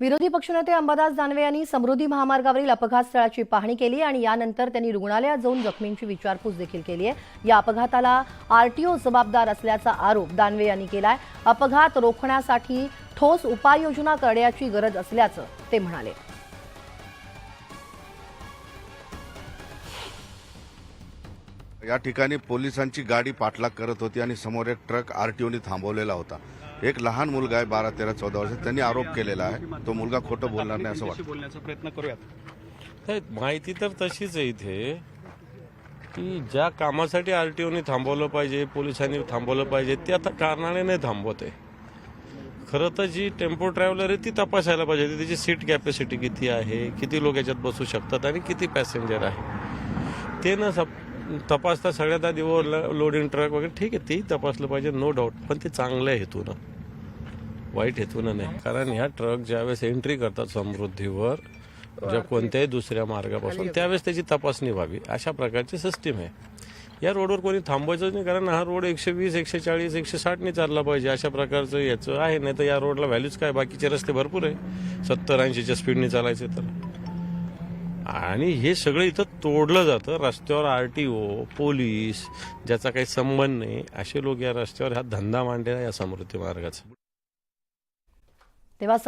विरोधी पक्षनेते अंबादास दानवे यांनी समृद्धी महामार्गावरील अपघात स्थळाची पाहणी केली आणि यानंतर त्यांनी रुग्णालयात जाऊन जखमींची विचारपूस देखील केली आहे. या अपघाताला आरटीओ जबाबदार असल्याचा आरोप दानवे यांनी केलाय. अपघात रोखण्यासाठी ठोस उपाययोजना करण्याची गरज असल्याचं ते म्हणाले. या ठिकाणी पोलिसांची गाडी पाठलाग करत होती आणि समोर एक ट्रक आरटीओने थांबवलेला होता. एक लहान मुलगा आहे बारा तेरा चौदा वर्ष त्यांनी आरोप केलेला आहे. तो मुलगा खोटं बोलणार नाही असं वाटतं. बोलण्याचा प्रयत्न करूयात माहिती तर तशीच आहे इथे की ज्या कामासाठी आर टी ओने थांबवलं पाहिजे पोलिसांनी थांबवलं पाहिजे ते आता कारणाने नाही थांबवत आहे. खरं तर जी टेम्पो ट्रॅव्हलर आहे ती तपासायला पाहिजे. त्याची सीट कॅपॅसिटी किती आहे किती लोक याच्यात बसू शकतात आणि किती पॅसेंजर आहे. ते न सप तपासता सगळ्यात आधी वर लोडिंग ट्रक वगैरे ठीक आहे तेही तपासलं पाहिजे नो डाऊट पण ते चांगल्या हेतूनं. वाईट हेतूनं नाही. कारण ह्या ट्रक ज्यावेळेस एंट्री करतात समृद्धीवर ज्या कोणत्याही दुसऱ्या मार्गापासून त्यावेळेस त्याची तपासणी व्हावी. अशा प्रकारची सिस्टीम आहे. या रोडवर कोणी थांबवायचं नाही कारण हा रोड एकशे वीस एकशे चाळीस एकशे साठने चालला पाहिजे. अशा प्रकारचं याचं आहे नाही तर या रोडला व्हॅल्यूच काय? बाकीचे रस्ते भरपूर आहे. सत्तर ऐंशीच्या स्पीडने चालायचे तर. आणि हे सगळं इथं तोडलं जातं. रस्त्यावर आर टी ओ पोलीस ज्याचा काही संबंध नाही असे लोक या रस्त्यावर हा धंदा मांडलेला या समृद्धी मार्गाचा. तेव्हा